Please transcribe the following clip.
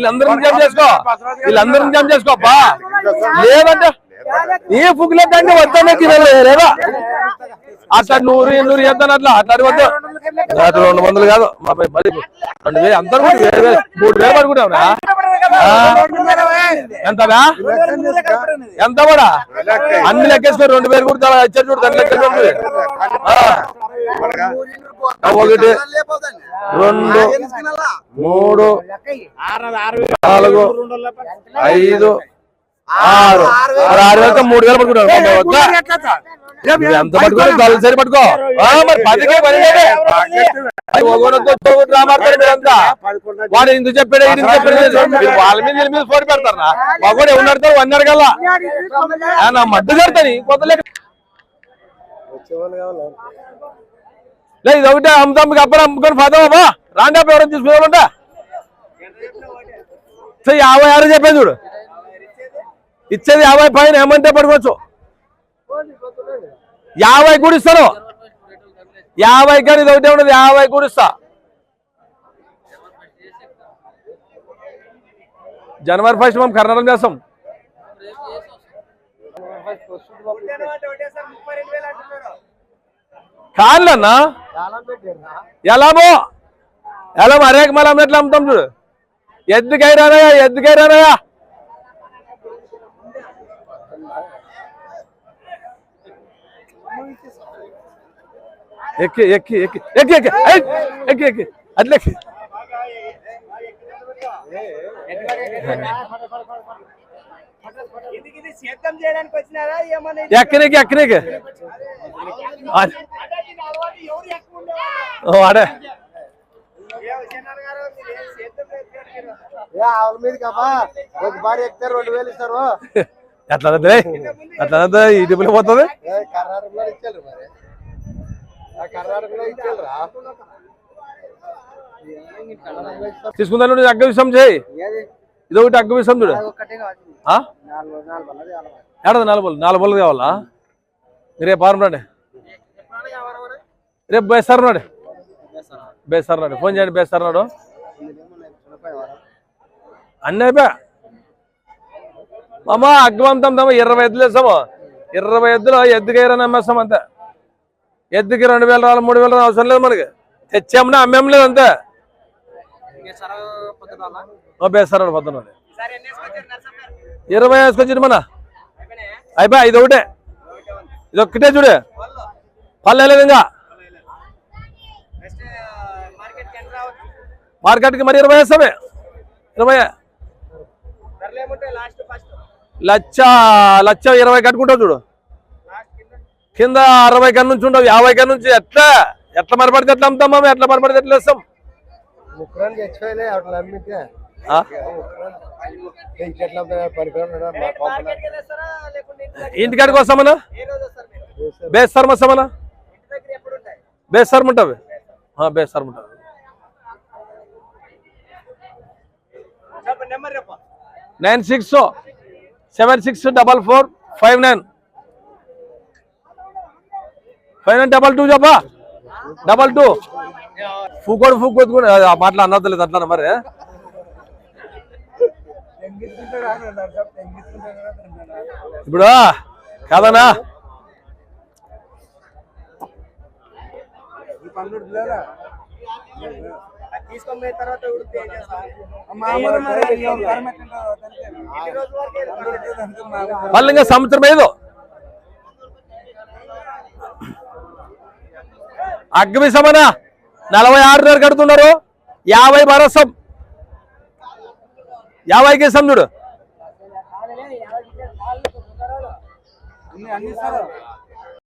వీళ్ళందరిని జమ చేసుకో. వీళ్ళందరిని జమ చేసుకో బా లేదంటే ఏ ఫుగ్లేదంటే వద్దనే తినలేదా అట్లా నూరు ఎన్నూరు చేద్దాను అట్లా అట్లా వద్దు. అట్లా రెండు వందలు కాదు మా పై మరి రెండు వేలు అందరు కూడా వేలు మూడు వేలు పడుకుంటావునా? ఎంతనా ఎంత కూడా? అన్ని లెక్కేసుకొని రెండు వేలు కూడా ఇచ్చారు చూడు దాని లెక్క చూడు. ఆ. ఒకటి రెండు మూడు నాలుగు ఐదు ఆరు ఆరు. వేలతో మూడు వేలు? నువ్వు ఎంత పట్టుకో మరి పదికే వాడు ఇందుకు చెప్పాడు ఇది చెప్పాడు. వాళ్ళ మీద వీళ్ళ మీద ఫోన్ పెడతారా? మగోడు ఎవరు అడతావు వన్ అడగల్లా ఆ, నా మడ్డు కడతాని కొత్త లెక్క లేదు ఇది ఒకటే అమ్ముతాం మీకు అప్పుడు అమ్ముకొని పోతావా బా రాండి ఎవరైనా తీసుకున్నామంటా సో యాభై ఆరు చెప్పేది చూడు. ఇచ్చేది యాభై పైన ఏమంటే పడుకోవచ్చు. యాభై కూడా ఇస్తాను. యాభై కానీ ఇది ఒకటే ఉండదు యాభై కూడా ఇస్తా. జనవరి ఫస్ట్ మేము కర్ణాటక చేస్తాం. కాళ్ళన్నా ఎలామో ఎలా అరేక మళ్ళీ ఎట్లా అమ్ముతాం చూడు? ఎద్దుకైరానయా ఎద్దుకైరానయా ఎక్కి ఎక్కి ఎక్కి ఎక్కి ఎక్కి ఎక్కి ఎక్కి అట్లా ఎక్కి ఇది సేద్యం లేదు ఏ. ఆవుల మీదకి అమ్మా ఒక బాడీ ఎక్కితే రెండు వేలు ఇస్తారు. ఎట్లా ఎట్లా ఈ డిబ్బులు పోతుంది? కర్ణాటకలో ఇచ్చారు మరి. ఆ కర్ణాటకలో ఇచ్చారా తీసుకుందా నువ్వు అగ్గ విషయం చేయి? ఇది ఒకటి అగ్గ విషయం చూడు? ఏడది నాలుగు బోళ్ళు? నాలుగు బోళ్ళు కావాలా? రేపు ఆరు రండి. రేపు బేస్తారు నాడు. బేస్తారు నాడు. ఫోన్ చేయండి బేస్తారు నాడు. అన్నీ అయిపోయా? మామ అగ్గవంతం తమ ఇరవై ఎద్దులు వేస్తాము ఇరవై ఎద్దులు ఎద్దుకైరా నమ్మేస్తాం అంతే. ఎద్దుకి రెండు వేల రావాలి మూడు వేల అవసరం లేదు మనకి. తెచ్చామని అమ్మేం లేదు అంతే. పొద్దున్న సరే గారు? ఇరవై వేసుకొచ్చింది మన? అయిపోయా ఇది ఒకటే. ఇది ఒక్కటే చూడు. వాళ్ళు పల్లెలేదు ఇంకా. మార్కెట్కి మరి ఇరవై వేస్తామే. ఇరవై. లచ్చ లచ్చ ఇరవై కట్టుకుంటావు చూడు. కింద? అరవై కన్ను నుంచి ఉండవు యాభై కన్ను నుంచి ఎట్లా? ఎట్లా మరపడితే ఎట్లా అమ్ముతాం మేము ఎట్లా మరపడితే ఎట్లా వేస్తాం. ముక్కరాలు తెచ్చిపోయినాయి అట్లా దగ్గర ఇంటికాడికి వస్తామన్నా ఏ రోజు వస్తారు మీరు? బేస్తారు వస్తామన్నా ఇంటి దగ్గర ఎప్పుడు ఉంటాయి? బేస్తారు ఉంటావి? బేస్తారు ఉంటావి చెప్పండి నెంబర్ చెప్ప. Nine six seven six double four five nine. Five nine double two చెప్పా. డబల్ టూ ఫూక్ కొట్టుకుని ఆ మాటలు అన్నదలేదు అట్లా మరి. ఇప్పుడు కాదనా మళ్ళీ ఇంకా సంవత్సరం ఏదో. అగ్నిశమన నలభై ఆరు నెలలు కడుతున్నారు. యాభై భరసం. యాభైకి ఇస్తాం చూడు. అన్ని